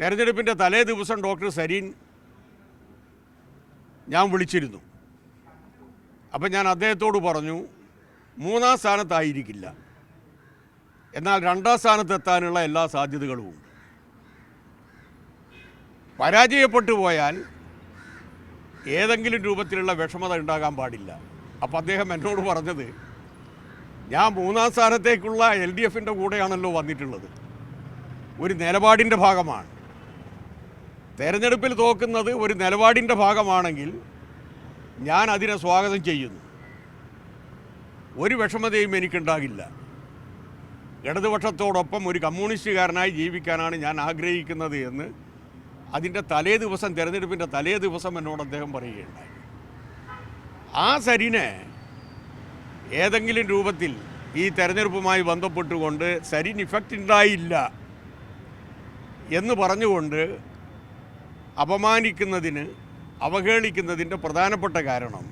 തെരഞ്ഞെടുപ്പിന്റെ തലേ ദിവസം ഡോക്ടർ സരീൻ ഞാൻ വിളിച്ചിരുന്നു. അപ്പം ഞാൻ അദ്ദേഹത്തോട് പറഞ്ഞു മൂന്നാം സ്ഥാനത്തായിരിക്കില്ല. എന്നാൽ രണ്ടാം സ്ഥാനത്തെത്താനുള്ള എല്ലാ സാധ്യതകളുമുണ്ട് പരാജയപ്പെട്ടു പോയാൽ ഏതെങ്കിലും രൂപത്തിലുള്ള വിഷമത ഉണ്ടാകാൻ പാടില്ല. അപ്പം അദ്ദേഹം എന്നോട് പറഞ്ഞത് ഞാൻ മൂന്നാം സ്ഥാനത്തേക്കുള്ള എൽ ഡി എഫിന്റെ കൂടെയാണല്ലോ വന്നിട്ടുള്ളത്. ഒരു നിലപാടിന്റെ ഭാഗമാണ്. തെരഞ്ഞെടുപ്പിൽ തോക്കുന്നത് ഒരു നിലപാടിന്റെ ഭാഗമാണെങ്കിൽ ഞാൻ അതിനെ സ്വാഗതം ചെയ്യുന്നു. ഒരു വിഷമതയും എനിക്കുണ്ടാകില്ല. ഇടതുപക്ഷത്തോടൊപ്പം ഒരു കമ്മ്യൂണിസ്റ്റുകാരനായി ജീവിക്കാനാണ് ഞാൻ ആഗ്രഹിക്കുന്നത് എന്ന് അതിന്റെ തലേ ദിവസം തിരഞ്ഞെടുപ്പിന്റെ തലേ ദിവസം എന്നോട് അദ്ദേഹം പറയുകയുണ്ടായി. ആ സരിനെ ഏതെങ്കിലും രൂപത്തിൽ ഈ തെരഞ്ഞെടുപ്പുമായി ബന്ധപ്പെട്ടുകൊണ്ട് സരിൻ ഇഫക്റ്റ് ഉണ്ടായില്ല എന്ന് പറഞ്ഞുകൊണ്ട് അപമാനിക്കുന്നതിന് അവഹേളിക്കുന്നതിന്റെ പ്രധാനപ്പെട്ട കാരണം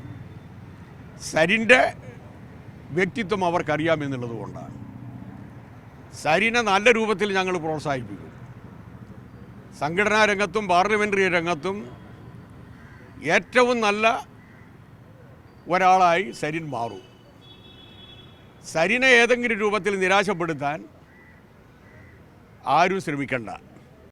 സരിന്റെ വ്യക്തിത്വം അവർക്കറിയാമെന്നുള്ളത് കൊണ്ടാണ്. സരിനെ നല്ല രൂപത്തിൽ ഞങ്ങൾ പ്രോത്സാഹിപ്പിക്കും. സംഘടനാ രംഗത്തും പാർലമെന്ററി രംഗത്തും ഏറ്റവും നല്ല ഒരാളായി സരിൻ മാറും. സരിനെ ഏതെങ്കിലും രൂപത്തിൽ നിരാശപ്പെടുത്താൻ ആരും ശ്രമിക്കണ്ട.